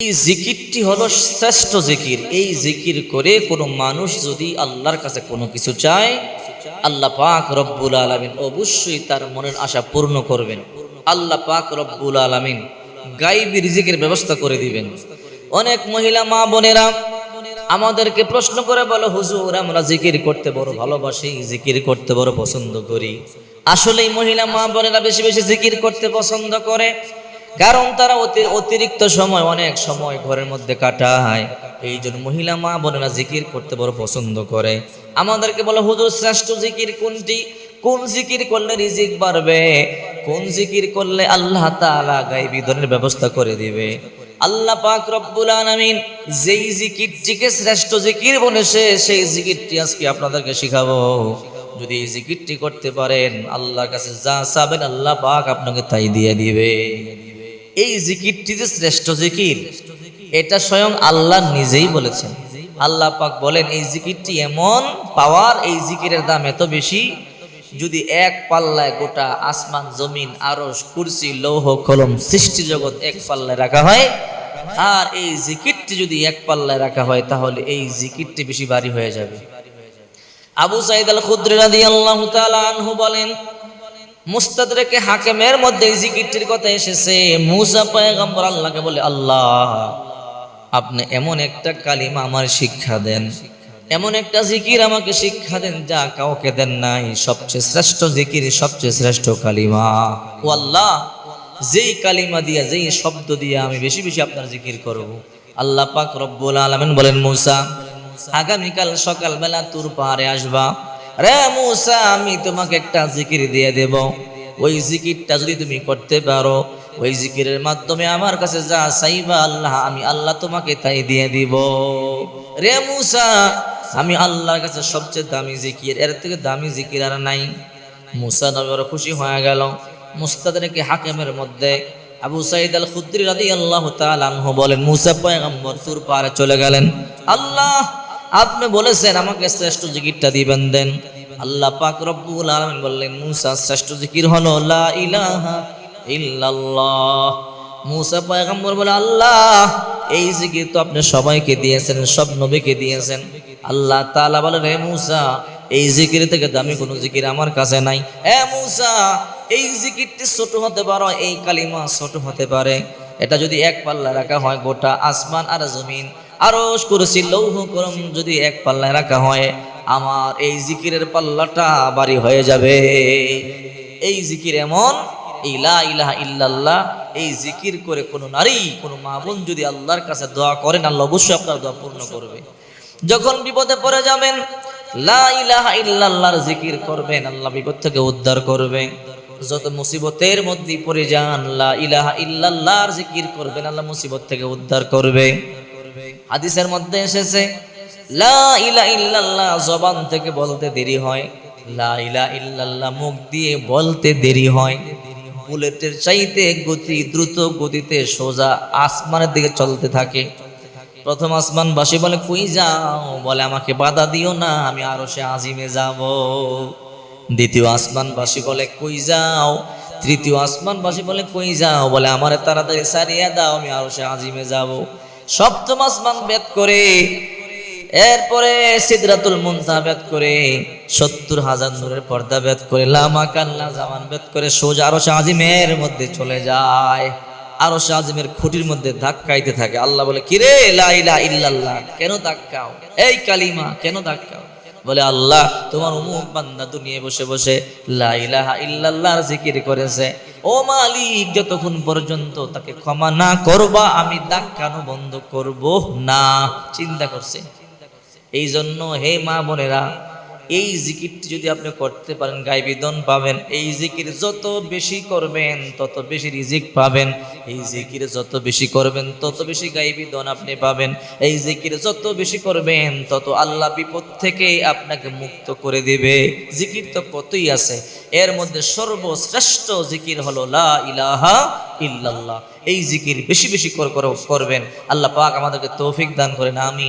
এই জিকিরটি হলো শ্রেষ্ঠ জিকির। এই জিকির করে কোনো মানুষ যদি আল্লাহর কাছে কোনো কিছু চায়, আল্লাহ পাক রব্বুল আলমিন অবশ্যই তার মনের আশা পূর্ণ করবেন। আল্লাহ পাক রব্বুল আলমিন গাইবি রিজিকের ব্যবস্থা করে দিবেন। অনেক মহিলা মা বোনেরা আমাদেরকে প্রশ্ন করে বলো, হুজুর, আমরা জিকির করতে বড় ভালোবাসি, জিকির করতে বড় পছন্দ করি। আসলে এই মহিলা মা বোনেরা বেশি বেশি জিকির করতে পছন্দ করে। কারণ তারা অতি- অতিরিক্ত সময়, অনেক সময় ঘরের মধ্যে কাটায়। এই জন্য মহিলা মা বোনেরা জিকির করতে বড় পছন্দ করে। আমাদেরকে বলে, হুজুর, শ্রেষ্ঠ জিকির কোনটি? কোন জিকির করলে রিজিক বাড়বে? কোন জিকির করলে আল্লাহ তাআলা গায়বী ধনের ব্যবস্থা করে দিবে? আল্লাহ পাক রব্বুল আলামিন যেই জিকিরটিকে শ্রেষ্ঠ জিকির বলেছে সেই জিকিরটি আজকে আপনাদেরকে শিখাবো। যদি এই জিকিরটি করতে পারেন, আল্লাহর কাছে যা চাবেন আল্লাহ পাক আপনাকে তাই দিয়ে দিবে। এই জিকিরটি যে শ্রেষ্ঠ জিকির, এটা স্বয়ং আল্লাহ নিজেই বলেছেন। আল্লাহ পাক বলেন, এই জিকিরটি এমন পাওয়ার, এই জিকিরের দাম এত বেশি, যদি এক পাল্লায় গোটা আসমান, জমিন, আরশ, কুরসি, লৌহ, কলম, সৃষ্টি জগৎ এক পাল্লায় রাখা হয়, আর এই জিকিরটি যদি এক পাল্লায় রাখা হয়, তাহলে এই জিকিরটি বেশি ভারী হয়ে যাবে। আবু সাইদ আল খুদ্রি রাদিয়াল্লাহু তাআলা আনহু বলেন মুস্তাদরেকে হাকেমের মধ্যে জিকিরটির কথা এসেছে। মুসা পয়গম্বর আল্লাহকে বলে, আল্লাহ, আপনি এমন একটা কালিমা আমার শিক্ষা দেন। এমন একটা জিকির আমাকে শিক্ষা দেন যা কাউকে দেন নাই। সবচেয়ে শ্রেষ্ঠ জিকির, সবচেয়ে শ্রেষ্ঠ কালিমা। ও আল্লাহ, যেই কালিমা দিয়া, যেই শব্দ দিয়া আমি বেশি বেশি আপনার জিকির করব। আল্লাহ পাক রব্বুল আলামিন বলেন, মুসা, আগামীকাল সকালবেলা তোর পাহাড়ে আসবা। রে মুসা, আমি তোমাকে একটা জিকির দিয়ে দেব। ওই জিকিরটা যদি তুমি করতে পারো, ওই জিকিরের মাধ্যমে আমার কাছে যা চাইবা আল্লাহ, আমি আল্লাহ তোমাকে তাই দিয়ে দিব। রে মুসা, আমি আল্লাহর কাছে সবচেয়ে দামি জিকির, এর থেকে দামি জিকির আর নাই। মুসা নবীর খুশি হয়ে গেল। মুস্তাদকে হাকিমের মধ্যে আবু সাইদ আল খুদ্রি রাদি আল্লাহ তালু বলেন মুসা পয়গম্বর তুর পারে চলে গেলেন। আল্লাহ, আপনি বলেছেন আমাকে শ্রেষ্ঠ জিকিরটা দিবেন, দেন। আল্লাহ পাক রব্বুল আলামিন বললেন, মুসা, শ্রেষ্ঠ জিকির হলো লা ইলাহা ইল্লাল্লাহ। মুসা পয়গম্বর বলে, আল্লাহ, এই জিকির তো আপনি সবাইকে দিয়েছেন, সব নবীকে দিয়েছেন। আল্লাহ তাআলা বলেন হে মুসা, এই জিকির থেকে দামি কোনো জিকির আমার কাছে নাই। এ মুসা, এই জিকিরটি ছোট হতে পারে, এই কালিমা ছোট হতে পারে। এটা যদি এক পাল্লা রাখা হয়, গোটা আসমান আর জমিন আরও কুরসি লৌহ করম যদি এক পাল্লায় রাখা হয় আমার এই জিকিরের পাল্লাটা বাড়ি হয়ে যাবে। এই জিকির এমন ইলা ইলাহা ইল্লাল্লাহ, এই জিকির করে কোনো নারী, কোনো মা বোন যদি আল্লাহর কাছে দোয়া করেন, আল্লাহ অবশ্যই আপনার দোয়া পূর্ণ করবে। যখন বিপদে পড়ে যাবেন, লা ইলাহা ইল্লাল্লাহর জিকির করবেন, আল্লাহ বিপদ থেকে উদ্ধার করবে যত মুসিবতের মধ্যে পড়ে যান, লা ইলাহা ইল্লাল্লাহর জিকির করবেন, আল্লাহ মুসিবত থেকে উদ্ধার করবে হাদিসের মধ্যে এসেছে জবান থেকে বলতে দেরি হয়। মুখ দিয়ে বলতে দেরি হয়। বুলেটের চাইতে গতি দ্রুত গতিতে সোজা আসমানের দিকে চলতে থাকে। প্রথম আসমানবাসী বলে, কই যাও? বলে, আমাকে বাধা দিও না, আমি আরও সে আজিমে যাব। দ্বিতীয় আসমানবাসী বলে, কই যাও? তৃতীয় আসমানবাসী বলে, কই যাও? বলে, আমার তাড়াতাড়ি সারিয়ে দাও, আমি আরও সে আজিমে যাব। সপ্তম আসমান বেদ করে এরপরে সিদরাতুল মুনতা বেদ করে সত্তর হাজার নূরের পর্দা বেদ করে, লামা কাল্লা জামান বেদ করে সোজা আরও আজিমের মধ্যে চলে যায়। আরও আজিমের খুঁটির মধ্যে ধাক্কাইতে থাকে। আল্লাহ বলে, কিরে লা ইলাহা ইল্লাল্লাহ, কেন ধাক্কাও? এই কালিমা, কেন ধাক্কাও? বলে, আল্লাহ তোমার উমুক বান্দা দুনিয়ায় বসে বসে লা ইলাহা ইল্লাল্লাহর জিকির করেছে। ও মালিক, যতক্ষণ পর্যন্ত তাকে ক্ষমা না করবা, আমি ধাক্কানো বন্ধ করব না। চিন্তা করছে। এই জন্য হে মা বোনেরা, এই জিকিরটি যদি আপনি করতে পারেন, গাইবিদন পাবেন। এই জিকির যত বেশি করবেন, তত বেশি রিজিক পাবেন। এই জিকির যত বেশি করবেন, তত বেশি গাইবিদন আপনি পাবেন। এই জিকির যত বেশি করবেন, তত আল্লাহ বিপদ থেকে আপনাকে মুক্ত করে দেবে। জিকির তো কতই আছে। এর মধ্যে সর্বশ্রেষ্ঠ জিকির হলো, লা ইলাহা ইল্লাল্লাহ। এই জিকির বেশি বেশি কর- কর- করবেন। আল্লাহ পাক আমাদেরকে তৌফিক দান করেন আমি